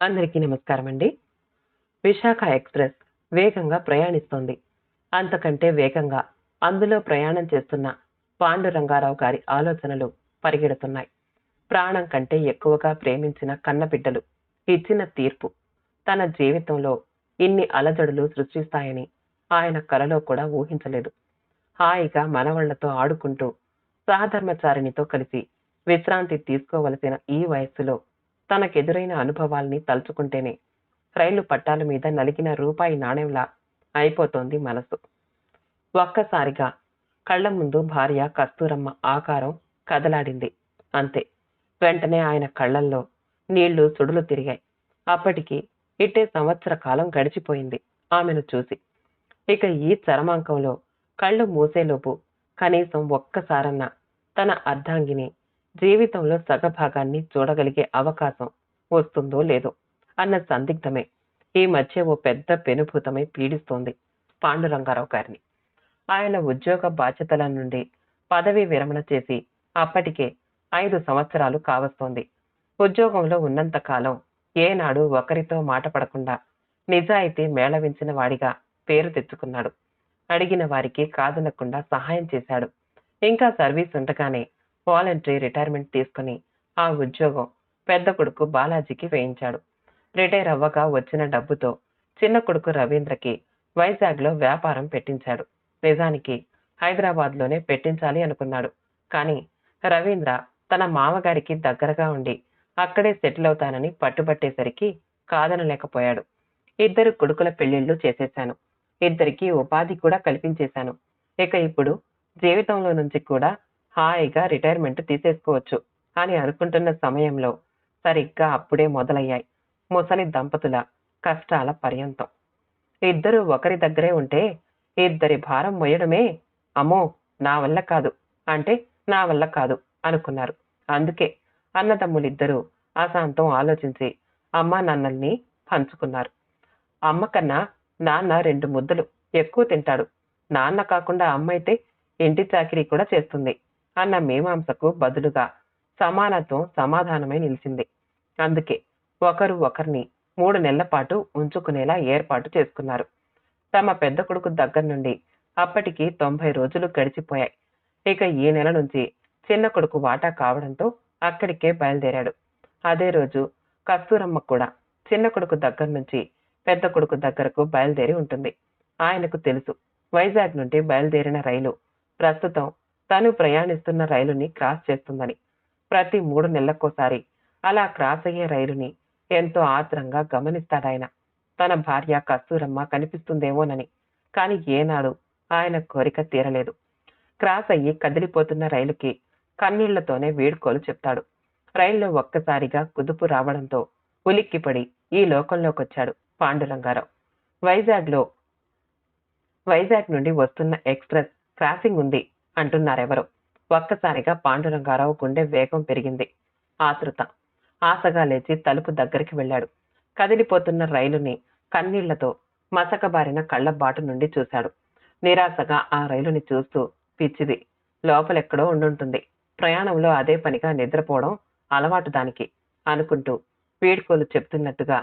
అందరికీ నమస్కారం అండి విశాఖ ఎక్స్ప్రెస్ వేగంగా ప్రయాణిస్తోంది. అంతకంటే వేగంగా అందులో ప్రయాణం చేస్తున్న పాండురంగారావు గారి ఆలోచనలు పరిగెడుతున్నాయి. ప్రాణం కంటే ఎక్కువగా ప్రేమించిన కన్నబిడ్డలు ఇచ్చిన తీర్పు తన జీవితంలో ఇన్ని అలజడులు సృష్టిస్తాయని ఆయన కలలో కూడా ఊహించలేదు. హాయిగా మనవళ్ళతో ఆడుకుంటూ సహధర్మచారిణితో కలిసి విశ్రాంతి తీసుకోవలసిన ఈ వయస్సులో తనకెదురైన అనుభవాల్ని తలుచుకుంటేనే రైలు పట్టాల మీద నలిగిన రూపాయి నాణ్యంలా అయిపోతోంది మనసు. ఒక్కసారిగా కళ్ళ ముందు భార్య కస్తూరమ్మ ఆకారం కదలాడింది. అంతే వెంటనే ఆయన కళ్ళల్లో నీళ్ళు సుడులు తిరిగాయి. అప్పటికి ఇట్టే సంవత్సర కాలం గడిచిపోయింది ఆమెను చూసి. ఇక ఈ చరమాంకంలో కళ్ళు మూసేలోపు కనీసం ఒక్కసారన్నా తన అర్ధాంగిని జీవితంలో సగభాగాన్ని చూడగలిగే అవకాశం వస్తుందో లేదో అన్న సందిగ్ధమే. ఈ మధ్య ఓ పెద్ద పెనుభూతమై పీడిస్తోంది పాండురంగారావు గారిని. ఆయన ఉద్యోగ బాధ్యతల నుండి పదవీ విరమణ చేసి అప్పటికే ఐదు సంవత్సరాలు కావస్తోంది. ఉద్యోగంలో ఉన్నంత కాలం ఏనాడు ఒకరితో మాట పడకుండా నిజాయితీ మేళవించిన వాడిగా పేరు తెచ్చుకున్నాడు. అడిగిన వారికి కాదనకుండా సహాయం చేశాడు. ఇంకా సర్వీస్ ఉండగానే వాలంటరీ రిటైర్మెంట్ తీసుకుని ఆ ఉద్యోగం పెద్ద కొడుకు బాలాజీకి వేయించాడు. రిటైర్ అవ్వగా వచ్చిన డబ్బుతో చిన్న కొడుకు రవీంద్రకి వైజాగ్లో వ్యాపారం పెట్టించాడు. నిజానికి హైదరాబాద్లోనే పెట్టించాలి అనుకున్నాడు. కానీ రవీంద్ర తన మామగారికి దగ్గరగా ఉండి అక్కడే సెటిల్ అవుతానని పట్టుబట్టేసరికి కాదనలేకపోయాడు. ఇద్దరు కొడుకుల పెళ్ళిళ్ళు చేసేశాను. ఇద్దరికి ఉపాధి కూడా కల్పించేశాను. ఇక ఇప్పుడు జీవితంలో నుంచి కూడా హాయిగా రిటైర్మెంట్ తీసేసుకోవచ్చు అని అనుకుంటున్న సమయంలో సరిగ్గా అప్పుడే మొదలయ్యాయి ముసలి దంపతుల కష్టాల పర్యంతం. ఇద్దరు ఒకరి దగ్గరే ఉంటే ఇద్దరి భారం మొయ్యడమే అమ్మో నా వల్ల కాదు అంటే నా వల్ల కాదు అనుకున్నారు. అందుకే అన్నదమ్ములిద్దరూ అశాంతం ఆలోచించి అమ్మ నాన్నల్ని పంచుకున్నారు. అమ్మ కన్నా నాన్న రెండు ముద్దలు ఎక్కువ తింటాడు. నాన్న కాకుండా అమ్మ అయితే ఇంటి చాకిరీ కూడా చేస్తుంది. అన్న మీమాంసకు బదులుగా సమానత్వం సమాధానమై నిలిచింది. అందుకే ఒకరు ఒకరిని మూడు నెలల పాటు ఉంచుకునేలా ఏర్పాటు చేసుకున్నారు. తమ పెద్ద కొడుకు దగ్గర నుండి అప్పటికి తొంభై రోజులు గడిచిపోయాయి. ఇక ఈ నెల నుంచి చిన్న కొడుకు వాటా కావడంతో అక్కడికే బయలుదేరాడు. అదే రోజు కస్తూరమ్మ కూడా చిన్న కొడుకు దగ్గర నుంచి పెద్ద కొడుకు దగ్గరకు బయలుదేరి ఉంటుంది. ఆయనకు తెలుసు వైజాగ్ నుండి బయలుదేరిన రైలు ప్రస్తుతం తను ప్రయాణిస్తున్న రైలుని క్రాస్ చేస్తుందని ప్రతి మూడు నెలలకోసారి అలా క్రాస్ అయ్యే రైలుని ఎంతో ఆత్రంగా గమనిస్తాడాయన. తన భార్య కస్తూరమ్మ కనిపిస్తుందేమోనని కాని ఏనాడు ఆయన కోరిక తీరలేదు. క్రాస్ అయ్యి కదిలిపోతున్న రైలుకి కన్నీళ్ళతోనే వీడ్కోలు చెప్తాడు. రైల్లో ఒక్కసారిగా కుదుపు రావడంతో ఉలిక్కిపడి ఈ లోకంలోకొచ్చాడు పాండురంగారావు. వైజాగ్లో వైజాగ్ నుండి వస్తున్న ఎక్స్ప్రెస్ క్రాసింగ్ ఉంది. అంటున్నారెవరో. ఒక్కసారిగా పాండురంగారావు గుండె వేగం పెరిగింది. ఆతృత. ఆశగా లేచి తలుపు దగ్గరికి వెళ్ళాడు. కదిలిపోతున్న రైలుని కన్నీళ్ళతో మసకబారిన కళ్ళ బాటు నుండి చూశాడు. నిరాశగా ఆ రైలుని చూస్తూ పిచ్చిది లోపలెక్కడో ఉండుంటుంది. ప్రయాణంలో అదే పనిగా నిద్రపోవడం అలవాటు దానికి అనుకుంటూ వీడ్కోలు చెప్తున్నట్టుగా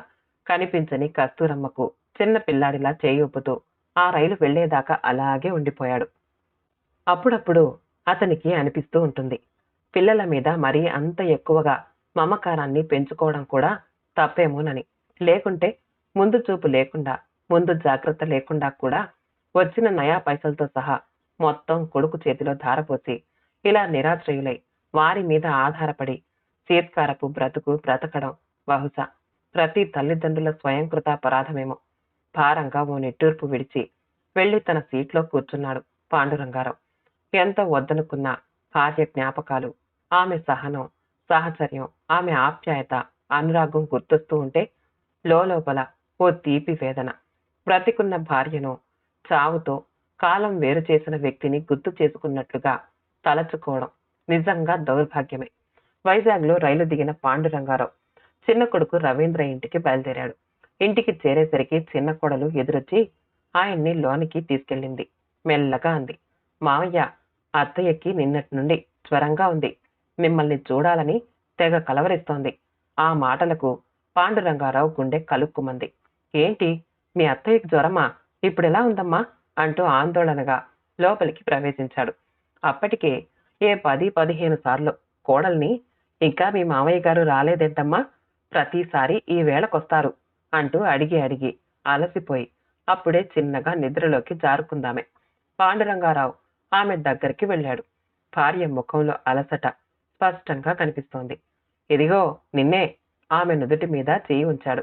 కనిపించని కస్తూరమ్మకు చిన్న పిల్లాడిలా చేయూపుతూ ఆ రైలు వెళ్ళేదాకా అలాగే ఉండిపోయాడు. అప్పుడప్పుడు అతనికి అనిపిస్తూ ఉంటుంది. పిల్లల మీద మరీ అంత ఎక్కువగా మమకారాన్ని పెంచుకోవడం కూడా తప్పేమోనని. లేకుంటే ముందు చూపు లేకుండా ముందు జాగ్రత్త లేకుండా కూడా వచ్చిన నయా పైసలతో సహా మొత్తం కొడుకు చేతిలో ధారపోసి ఇలా నిరాశ్రయులై వారి మీద ఆధారపడి శీత్కారపు బ్రతుకు బ్రతకడం బహుశా ప్రతి తల్లిదండ్రుల స్వయంకృత స్వయంకృతాపరాధమేమో భారంగా ఓ నిట్టూర్పు విడిచి వెళ్ళి తన సీట్లో కూర్చున్నాడు పాండురంగారావు. ఎంత వద్దనుకున్న భార్య జ్ఞాపకాలు ఆమె సహనం సాహచర్యం ఆమె ఆప్యాయత అనురాగం గుర్తొస్తూ ఉంటే లోపల ఓ తీపి వేదన. బ్రతికున్న భార్యను చావుతో కాలం వేరు చేసిన వ్యక్తిని గుర్తు చేసుకున్నట్లుగా తలచుకోవడం నిజంగా దౌర్భాగ్యమే. వైజాగ్లో రైలు దిగిన పాండురంగారావు చిన్న కొడుకు రవీంద్ర ఇంటికి బయలుదేరాడు. ఇంటికి చేరేసరికి చిన్న కొడలు ఎదురొచ్చి ఆయన్ని లోనికి తీసుకెళ్ళింది. మెల్లగా అంది మావయ్య అత్తయ్యకి నిన్నటి నుండి జ్వరంగా ఉంది. మిమ్మల్ని చూడాలని తెగ కలవరిస్తోంది. ఆ మాటలకు పాండురంగారావు గుండె కలుక్కుమంది. ఏంటి? మీ అత్తయ్యకి జ్వరమా? ఇప్పుడెలా ఉందమ్మా? అంటూ ఆందోళనగా లోపలికి ప్రవేశించాడు. అప్పటికే ఏ పది పదిహేను సార్లు కోడల్ని ఇంకా మీ మామయ్య గారు రాలేదేంటమ్మా? ప్రతిసారి ఈ వేళకొస్తారు అంటూ అడిగి అడిగి అలసిపోయి అప్పుడే చిన్నగా నిద్రలోకి జారుకుందామే. పాండురంగారావు ఆమె దగ్గరికి వెళ్ళాడు. భార్య ముఖంలో అలసట స్పష్టంగా కనిపిస్తోంది. ఇదిగో నిన్నే ఆమె నుదుటి మీద చేయి ఉంచాడు.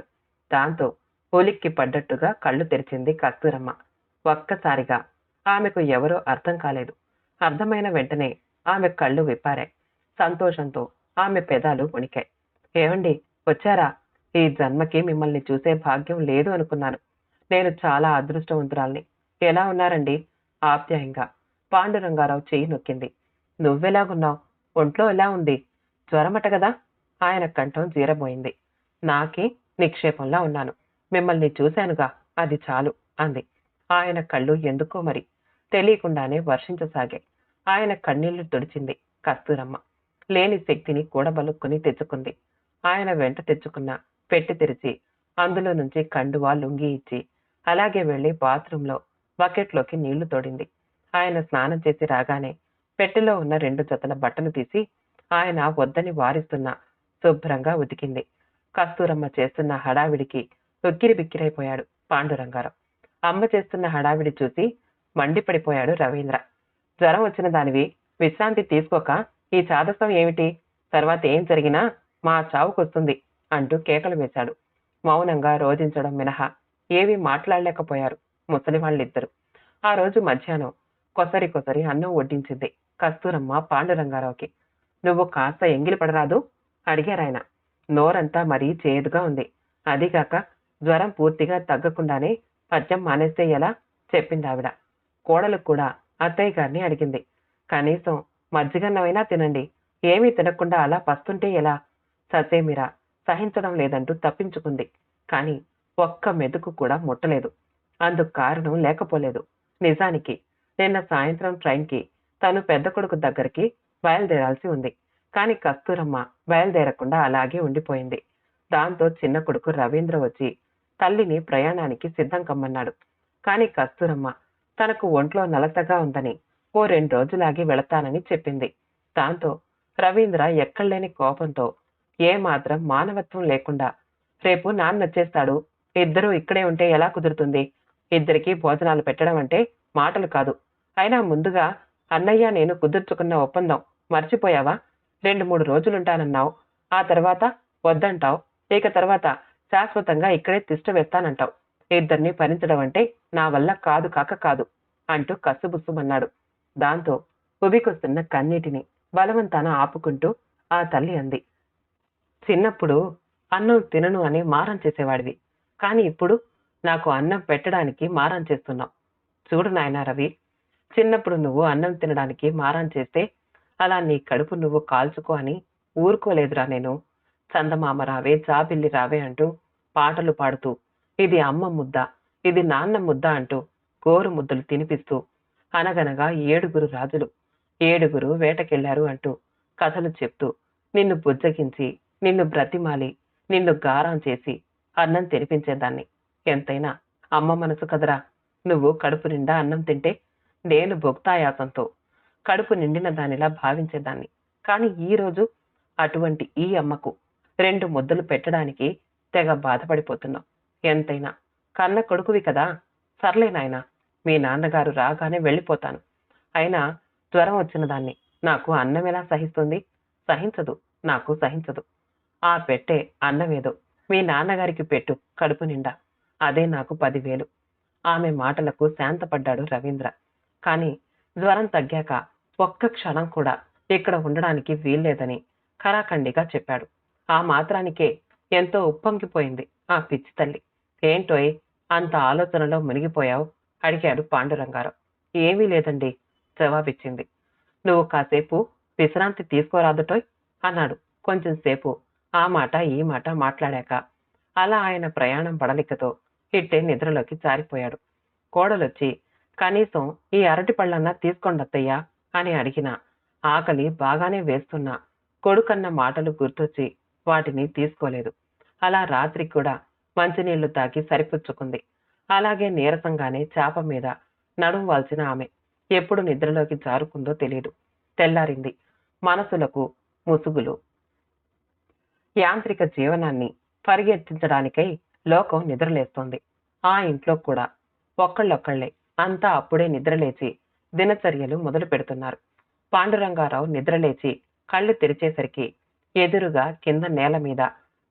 దాంతో ఉలిక్కి పడ్డట్టుగా కళ్ళు తెరిచింది కస్తూరమ్మ. ఒక్కసారిగా ఆమెకు ఎవరో అర్థం కాలేదు. అర్థమైన వెంటనే ఆమె కళ్ళు విప్పారాయి. సంతోషంతో ఆమె పెదాలు వణికాయి. ఏమండి వచ్చారా? ఈ జన్మకి మిమ్మల్ని చూసే భాగ్యం లేదు అనుకున్నాను. నేను చాలా అదృష్టవంతురాల్ని. ఎలా ఉన్నారండి? ఆప్యాయంగా. పాండురంగారావు చెయ్యి నొక్కింది. నువ్వెలాగున్నావు? ఒంట్లో ఎలా ఉంది? జ్వరమట కదా? ఆయన కంఠం జీరబోయింది. నాకే నిక్షేపంలా ఉన్నాను. మిమ్మల్ని చూశానుగా అది చాలు అంది. ఆయన కళ్ళు ఎందుకో మరి? తెలియకుండానే వర్షించసాగాయి. ఆయన కన్నీళ్ళు తుడిచింది కస్తూరమ్మ. లేని శక్తిని కూడబలుక్కుని తెచ్చుకుంది. ఆయన వెంట తెచ్చుకున్న పెట్టి తెరిచి అందులో నుంచి కండువా లుంగి ఇచ్చి అలాగే వెళ్ళి బాత్రూంలో బకెట్లోకి నీళ్ళు తోడింది. ఆయన స్నానం చేసి రాగానే పెట్టెలో ఉన్న రెండు జతల బట్టలు తీసి ఆయన వద్దని వారిస్తున్న శుభ్రంగా ఉతికింది. కస్తూరమ్మ చేస్తున్న హడావిడికి ఉక్కిరి బిక్కిరైపోయాడు పాండురంగారావు. అమ్మ చేస్తున్న హడావిడి చూసి మండిపడిపోయాడు రవీంద్ర. జ్వరం వచ్చిన దానివి విశ్రాంతి తీసుకోక ఈ చాదస్వం ఏమిటి? తర్వాత ఏం జరిగినా మా చావుకొస్తుంది అంటూ కేకలు వేశాడు. మౌనంగా రోధించడం మినహా ఏవి మాట్లాడలేకపోయారు ముసలి వాళ్ళిద్దరు ఆ రోజు మధ్యాహ్నం కొసరి కొసరి అన్నం వడ్డించింది. కస్తూరమ్మ పాండురంగారావుకి. నువ్వు కాస్త ఎంగిలి పడరాదు? అడిగారాయన నోరంతా మరీ చేదుగా ఉంది. అదిగాక జ్వరం పూర్తిగా తగ్గకుండానే పద్యం మానేస్తే ఎలా? చెప్పింది ఆవిడ. కోడలు కూడా అత్తయ్య గారిని అడిగింది. కనీసం మజ్జిగన్నమైనా తినండి. ఏమీ తినకుండా అలా పస్తుంటే ఎలా? ససేమిరా సహించడం లేదంటూ తప్పించుకుంది. కానీ ఒక్క మెతుకు కూడా ముట్టలేదు. అందుకు కారణం లేకపోలేదు. నిజానికి నిన్న సాయంత్రం ట్రైన్కి తను పెద్ద కొడుకు దగ్గరికి బయలుదేరాల్సి ఉంది. కానీ కస్తూరమ్మ బయలుదేరకుండా అలాగే ఉండిపోయింది. దాంతో చిన్న కొడుకు రవీంద్ర వచ్చి తల్లిని ప్రయాణానికి సిద్ధం కమ్మన్నాడు. కానీ కస్తూరమ్మ తనకు ఒంట్లో నలతగా ఉందని ఓ రెండు రోజులాగి వెళతానని చెప్పింది. దాంతో రవీంద్ర ఎక్కడలేని కోపంతో ఏ మాత్రం మానవత్వం లేకుండా రేపు నాన్నొచ్చేస్తాడు ఇద్దరూ ఇక్కడే ఉంటే ఎలా కుదురుతుంది? ఇద్దరికి భోజనాలు పెట్టడం అంటే మాటలు కాదు. అయినా ముందుగా అన్నయ్య నేను కుదుర్చుకున్న ఒప్పందం మర్చిపోయావా? రెండు మూడు రోజులుంటానన్నావు. ఆ తర్వాత వద్దంటావు. ఇక తర్వాత శాశ్వతంగా ఇక్కడే తిష్ట వేస్తానంటావు. ఇద్దరిని భరించడం అంటే నా వల్ల కాదు కాక కాదు అంటూ కసుబుస్సుమన్నాడు దాంతో ఉబికొస్తున్న కన్నీటిని బలవంతాన ఆపుకుంటూ ఆ తల్లి అంది. చిన్నప్పుడు అన్నం తినను అని మారం చేసేవాడివి. కానీ ఇప్పుడు నాకు అన్నం పెట్టడానికి మారం చేస్తున్నావు. చూడు నాయనా రవి చిన్నప్పుడు నువ్వు అన్నం తినడానికి మారం చేస్తే అలా నీ కడుపు నువ్వు కాల్చుకో అని ఊరుకోలేదురా నేను. చందమామ రావే జాబిల్లి రావే అంటూ పాటలు పాడుతూ ఇది అమ్మ ముద్ద ఇది నాన్న ముద్ద అంటూ గోరు ముద్దలు తినిపిస్తూ అనగనగా ఏడుగురు రాజులు ఏడుగురు వేటకెళ్ళారు అంటూ కథలు చెప్తూ నిన్ను బుజ్జగించి నిన్ను బ్రతిమాలి నిన్ను గారం చేసి అన్నం తినిపించేదాన్ని. ఎంతైనా అమ్మ మనసు కదరా. నువ్వు కడుపు నిండా అన్నం తింటే నేను భుక్తాయాసంతో కడుపు నిండిన దానిలా భావించేదాన్ని. కానీ ఈ రోజు అటువంటి ఈ అమ్మకు రెండు ముద్దలు పెట్టడానికి తెగ బాధపడిపోతున్నాం. ఎంతైనా కన్న కొడుకువి కదా. సర్లే నాయనా మీ నాన్నగారు రాగానే వెళ్ళిపోతాను. అయినా జ్వరం వచ్చిన దాన్ని నాకు అన్నం ఎలా సహిస్తుంది? సహించదు. నాకు సహించదు. ఆ పెట్టే అన్నమేదో మీ నాన్నగారికి పెట్టు కడుపు నిండా. అదే నాకు పదివేలు. ఆమె మాటలకు శాంతపడ్డాడు రవీంద్ర. కానీ జ్వరం తగ్గాక ఒక్క క్షణం కూడా ఇక్కడ ఉండడానికి వీల్లేదని ఖరాఖండిగా చెప్పాడు. ఆ మాత్రానికే ఎంతో ఉప్పొంగిపోయింది ఆ పిచ్చి తల్లి. ఏంటోయ్ అంత ఆలోచనలో మునిగిపోయావు? అడిగాడు పాండురంగారావు. ఏమీ లేదండి జవాబిచ్చింది. నువ్వు కాసేపు విశ్రాంతి తీసుకోరాదుటోయ్ అన్నాడు. కొంచెం సేపు ఆ మాట ఈ మాట మాట్లాడాక అలా ఆయన ప్రయాణం పడలికతో ఇట్టే నిద్రలోకి జారిపోయాడు. కోడలొచ్చి కనీసం ఈ అరటి పళ్ళన్నా తీసుకోండత్తయ్యా అని అడిగిన. ఆకలి బాగానే వేస్తున్నా. కొడుకన్న మాటలు గుర్తొచ్చి వాటిని తీసుకోలేదు. అలా రాత్రి కూడా మంచినీళ్ళు తాగి సరిపుచ్చుకుంది. అలాగే నీరసంగానే చాప మీద నడుం వాల్చిన ఆమె ఎప్పుడు నిద్రలోకి జారుకుందో తెలియదు తెల్లారింది. మనసులకు ముసుగులు. యాంత్రిక జీవనాన్ని పరిగెత్తించడానికై లోకం నిద్రలేస్తోంది. ఆ ఇంట్లో కూడా ఒక్కళ్ళొక్కళ్ళే అంతా అప్పుడే నిద్రలేచి దినచర్యలు మొదలు పెడుతున్నారు. పాండురంగారావు నిద్రలేచి కళ్ళు తెరిచేసరికి ఎదురుగా కింద నేల మీద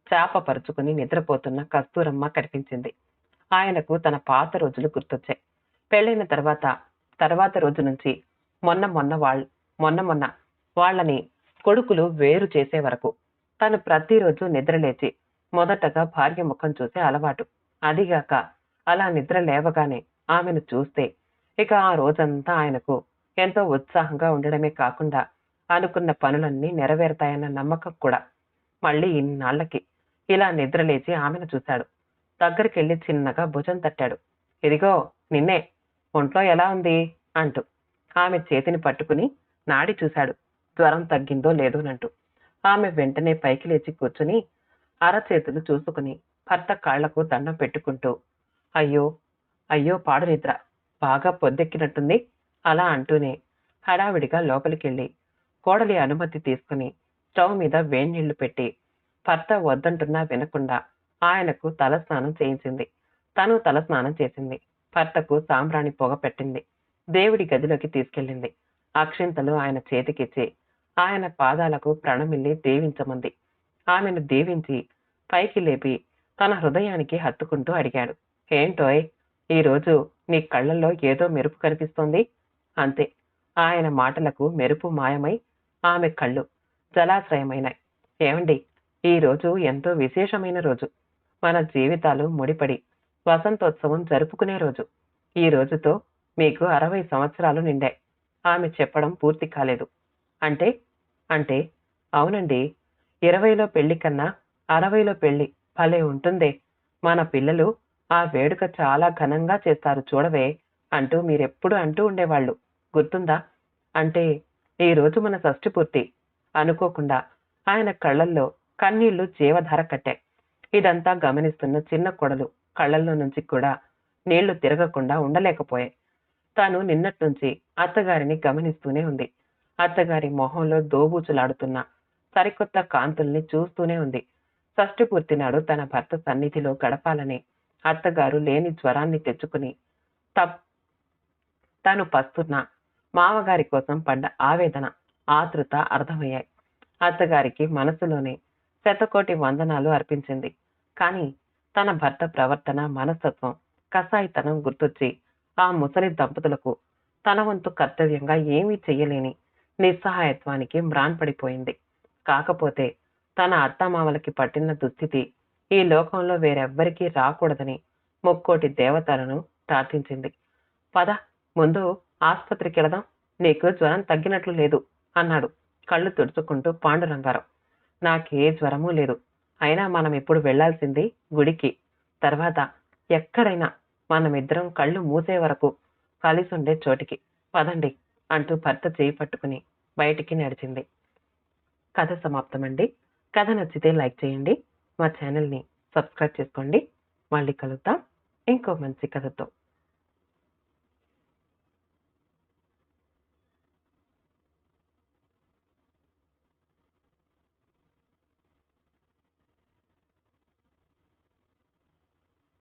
చేప పరుచుకుని నిద్రపోతున్న కస్తూరమ్మ కనిపించింది. ఆయనకు తన పాత రోజులు గుర్తొచ్చాయి. పెళ్ళైన తర్వాత తర్వాత రోజు నుంచి మొన్న మొన్న వాళ్ళ మొన్న మొన్న వాళ్ళని కొడుకులు వేరు చేసే వరకు తను ప్రతిరోజు నిద్రలేచి మొదటగా భార్య ముఖం చూసే అలవాటు. అదిగాక అలా నిద్ర లేవగానే ఆమెను చూస్తే ఇక ఆ రోజంతా ఆయనకు ఎంతో ఉత్సాహంగా ఉండడమే కాకుండా అనుకున్న పనులన్నీ నెరవేరుతాయన్న నమ్మకం కూడా. మళ్ళీ ఇన్నాళ్ళకి ఇలా నిద్రలేచి ఆమెను చూశాడు. దగ్గరికెళ్ళి చిన్నగా భుజం తట్టాడు. ఇదిగో నిన్నే ఒంట్లో ఎలా ఉంది? అంటూ ఆమె చేతిని పట్టుకుని నాడి చూశాడు. జ్వరం తగ్గిందో లేదోనంటూ. ఆమె వెంటనే పైకి లేచి కూర్చుని అరచేతులు చూసుకుని భర్త కాళ్ళకు దండం పెట్టుకుంటూ అయ్యో అయ్యో పాడు నిద్ర బాగా పొద్దెక్కినట్టుంది. అలా అంటూనే హడావిడిగా లోపలికెళ్ళి కోడలి అనుమతి తీసుకుని స్టవ్ మీద వేణీళ్ళు పెట్టి భర్త వద్దంటున్నా వినకుండా ఆయనకు తలస్నానం చేయించింది. తను తలస్నానం చేసింది. భర్తకు సాంబ్రాణి పొగ పెట్టింది. దేవుడి గదిలోకి తీసుకెళ్ళింది. అక్షింతలు ఆయన చేతికిచ్చి ఆయన పాదాలకు ప్రణమిల్లి దీవించమంది. ఆమెను దీవించి పైకి లేపి తన హృదయానికి హత్తుకుంటూ అడిగాడు. ఏంటోయ్ ఈరోజు నీ కళ్ళల్లో ఏదో మెరుపు కనిపిస్తోంది. అంతే. ఆయన మాటలకు మెరుపు మాయమై ఆమె కళ్ళు జలాశ్రయమైనాయి ఏమండి? ఈ రోజు ఎంతో విశేషమైన రోజు. మన జీవితాలు ముడిపడి వసంతోత్సవం జరుపుకునే రోజు. ఈ రోజుతో మీకు అరవై సంవత్సరాలు నిండాయి. ఆమె చెప్పడం పూర్తి కాలేదు. అంటే? అంటే అవునండి. ఇరవైలో పెళ్ళి కన్నా అరవైలో పెళ్ళి భలే ఉంటుందే. మన పిల్లలు ఆ వేడుక చాలా ఘనంగా చేస్తారు. చూడవే అంటూ మీరెప్పుడు అంటూ ఉండేవాళ్ళు. గుర్తుందా? అంటే ఈ రోజు మన షష్ఠి పూర్తి. అనుకోకుండా ఆయన కళ్ళల్లో కన్నీళ్ళు జీవధార కట్టాయి. ఇదంతా గమనిస్తున్న చిన్న కొడలు కళ్ళల్లో నుంచి కూడా నీళ్ళు తిరగకుండా ఉండలేకపోయాయి. తాను నిన్నటి నుంచి అత్తగారిని గమనిస్తూనే ఉంది. అత్తగారి మొహంలో దోబూచులాడుతున్న సరికొత్త కాంతుల్ని చూస్తూనే ఉంది. షష్ఠి పూర్తి నాడు తన భర్త సన్నిధిలో గడపాలని అత్తగారు లేని జ్వరాన్ని తెచ్చుకుని తప్ తను పస్తున్న మామగారి కోసం పడ్డ ఆవేదన ఆతృత అర్థమయ్యాయి. అత్తగారికి మనసులోనే శతకోటి వందనాలు అర్పించింది. కానీ తన భర్త ప్రవర్తన మనస్తత్వం కసాయితనం గుర్తొచ్చి ఆ ముసలి దంపతులకు తన వంతు కర్తవ్యంగా ఏమీ చెయ్యలేని నిస్సహాయత్వానికి మ్రాన్పడిపోయింది కాకపోతే తన అత్తమామలకి పట్టిన దుస్థితి ఈ లోకంలో వేరెవ్వరికీ రాకూడదని ముక్కోటి దేవతలను ప్రార్థించింది. పద ముందు ఆసుపత్రికి వెళదాం. నీకు జ్వరం తగ్గినట్లు లేదు అన్నాడు. కళ్ళు తుడుచుకుంటూ పాండురంగారావు. నాకే జ్వరమూ లేదు. అయినా మనం ఇప్పుడు వెళ్ళాల్సింది గుడికి. తర్వాత ఎక్కడైనా మనమిద్దరం కళ్ళు మూసే వరకు కలిసుండే చోటికి. పదండి అంటూ భర్త చేయి పట్టుకుని బయటికి నడిచింది. కథ సమాప్తమండి. కథ నచ్చితే లైక్ చేయండి. మా ఛానల్ని సబ్స్క్రైబ్ చేసుకోండి. మళ్ళీ కలుద్దాం. ఇంకో మంచి కథతో.